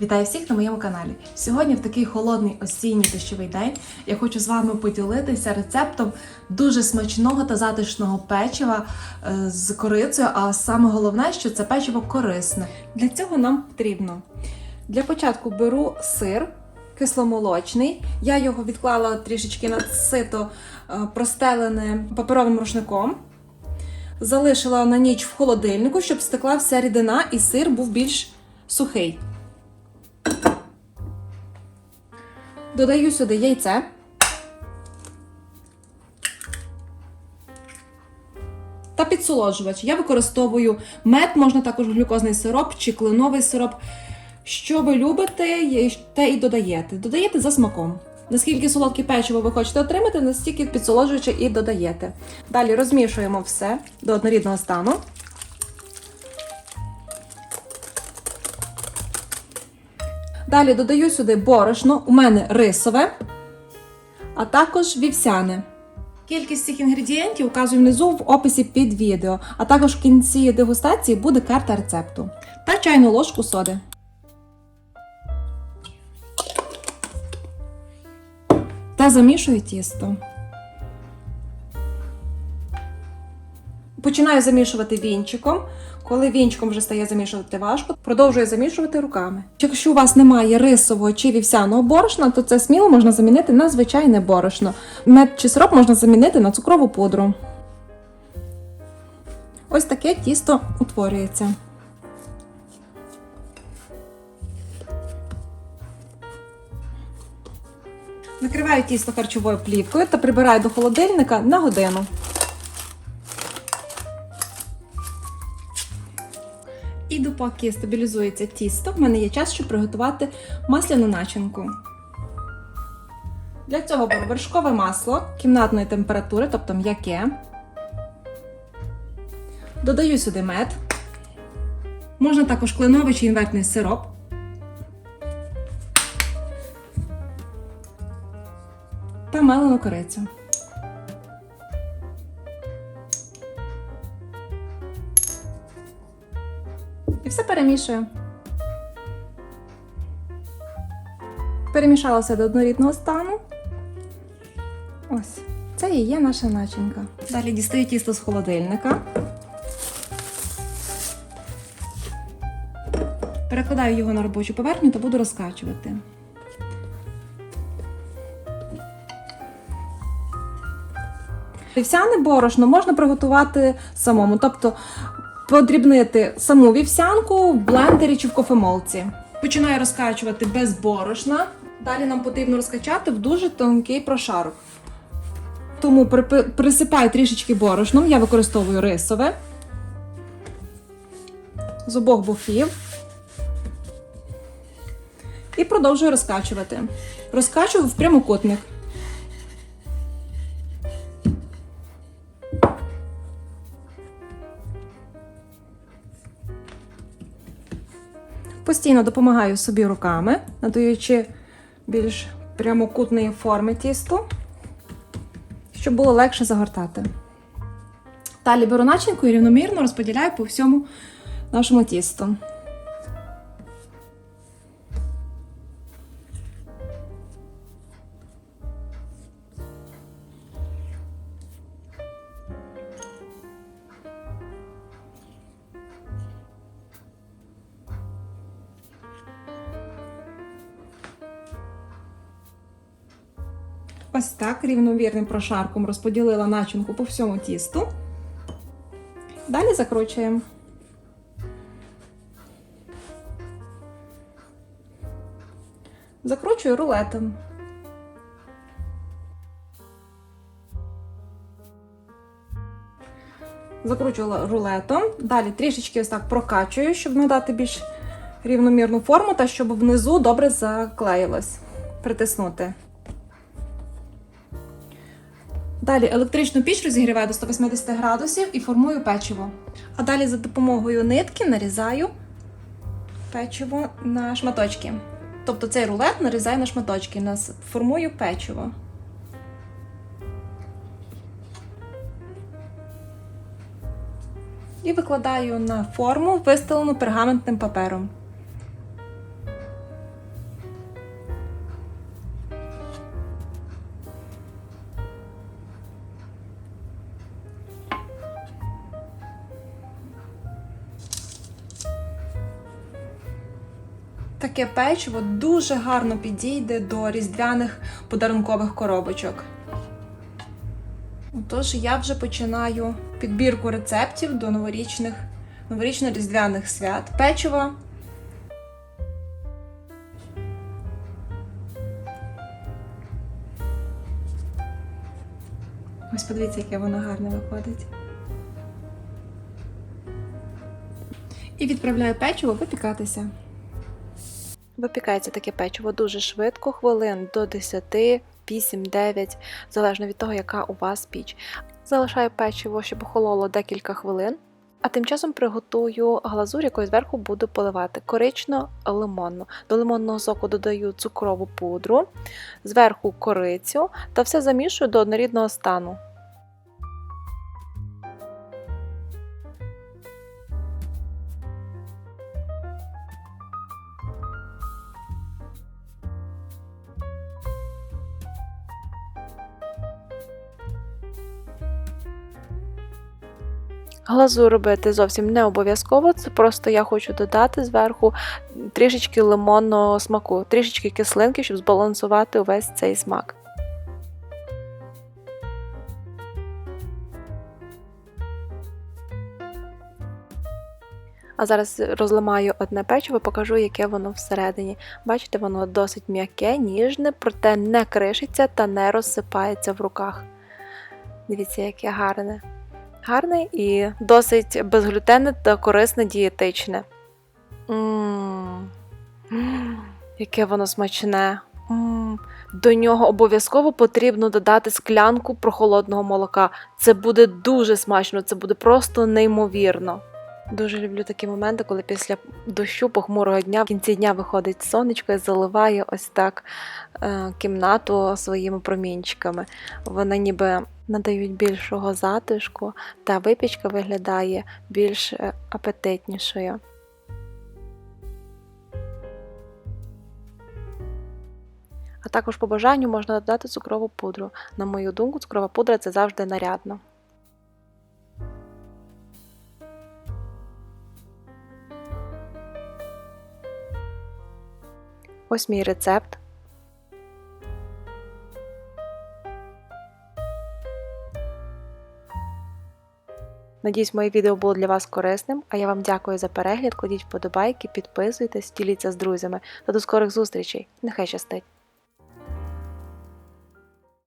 Вітаю всіх на моєму каналі. Сьогодні, в такий холодний осінній дощовий день, я хочу з вами поділитися рецептом дуже смачного та затишного печива е, з корицею. А саме головне, що це печиво корисне. Для цього нам потрібно для початку беру сир кисломолочний. Я його відклала трішечки на сито е, простелене паперовим рушником. Залишила на ніч в холодильнику, щоб стекла вся рідина і сир був більш сухий. Додаю сюди яйце. Та підсолоджувач. Я використовую мед, можна також глюкозний сироп чи кленовий сироп. Що ви любите, те і додаєте. Додаєте за смаком. Наскільки солодке печиво ви хочете отримати, настільки підсолоджуючи і додаєте. Далі розмішуємо все до однорідного стану. Далі додаю сюди борошно, у мене рисове, а також вівсяне. Кількість цих інгредієнтів указую внизу в описі під відео, а також в кінці дегустації буде карта рецепту та чайну ложку соди. Та замішую тісто. Починаю замішувати вінчиком. Коли вінчиком вже стає замішувати важко, продовжую замішувати руками. Якщо у вас немає рисового чи вівсяного борошна, то це сміло можна замінити на звичайне борошно. Мед чи сироп можна замінити на цукрову пудру. Ось таке тісто утворюється. Накриваю тісто харчовою плівкою та прибираю до холодильника на годину. І допоки стабілізується тісто, в мене є час, щоб приготувати масляну начинку. Для цього беру вершкове масло кімнатної температури, тобто м'яке. Додаю сюди мед. Можна також кленовий чи інвертний сироп. Та мелену корицю. Все перемішую. Перемішала все до однорідного стану. Ось. Це і є наша начинка. Далі дістаю тісто з холодильника. Перекладаю його на робочу поверхню та буду розкачувати. Вівсяне борошно можна приготувати самому, тобто подрібнити саму вівсянку в блендері чи в кофемолці. Починаю розкачувати без борошна. Далі нам потрібно розкачати в дуже тонкий прошарок. Тому присипаю трішечки борошном, я використовую рисове з обох боків. І продовжую розкачувати. Розкачую в прямокутник. Постійно допомагаю собі руками, надаючи більш прямокутної форми тісту, щоб було легше загортати. Далі беру начинку і рівномірно розподіляю по всьому нашому тісту. Ось так рівномірним прошарком розподілила начинку по всьому тісту. Далі закручуємо. Закручую рулетом. Закручувала рулетом. Далі трішечки ось так прокачую, щоб надати більш рівномірну форму та щоб внизу добре заклеїлось. Притиснути. Далі електричну піч розігріваю до 180 градусів і формую печиво. А далі за допомогою нитки нарізаю печиво на шматочки. Тобто цей рулет нарізаю на шматочки, формую печиво. І викладаю на форму, вистелену пергаментним папером. Таке печиво дуже гарно підійде до різдвяних подарункових коробочок. Тож я вже починаю підбірку рецептів до новорічних, новорічно-різдвяних свят. Печиво. Ось подивіться, яке воно гарне виходить. І відправляю печиво випікатися. Випікається таке печиво дуже швидко, хвилин до 10, 8-9, залежно від того, яка у вас піч. Залишаю печиво, щоб охололо декілька хвилин. А тим часом приготую глазур, якою зверху буду поливати корично лимонну. До лимонного соку додаю цукрову пудру, зверху корицю та все замішую до однорідного стану. Глазур робити зовсім не обов'язково, це просто я хочу додати зверху трішечки лимонного смаку, трішечки кислинки, щоб збалансувати увесь цей смак. А зараз розламаю одне печиво, покажу, яке воно всередині. Бачите, воно досить м'яке, ніжне, проте не кришиться та не розсипається в руках. Дивіться, яке гарне гарне і досить безглютенне та корисне дієтичне. М, м, Яке воно смачне. М, До нього обов'язково потрібно додати склянку прохолодного молока. Це буде дуже смачно, це буде просто неймовірно. Дуже люблю такі моменти, коли після дощу похмурого дня в кінці дня виходить сонечко і заливає ось так е, кімнату своїми промінчиками. Вони ніби надають більшого затишку, та випічка виглядає більш е, апетитнішою. А також по бажанню можна додати цукрову пудру. На мою думку, цукрова пудра це завжди нарядно. Ось мій рецепт. Надіюсь, моє відео було для вас корисним, а я вам дякую за перегляд. Кладіть вподобайки, підписуйтесь, діліться з друзями та до скорих зустрічей. Нехай щастить!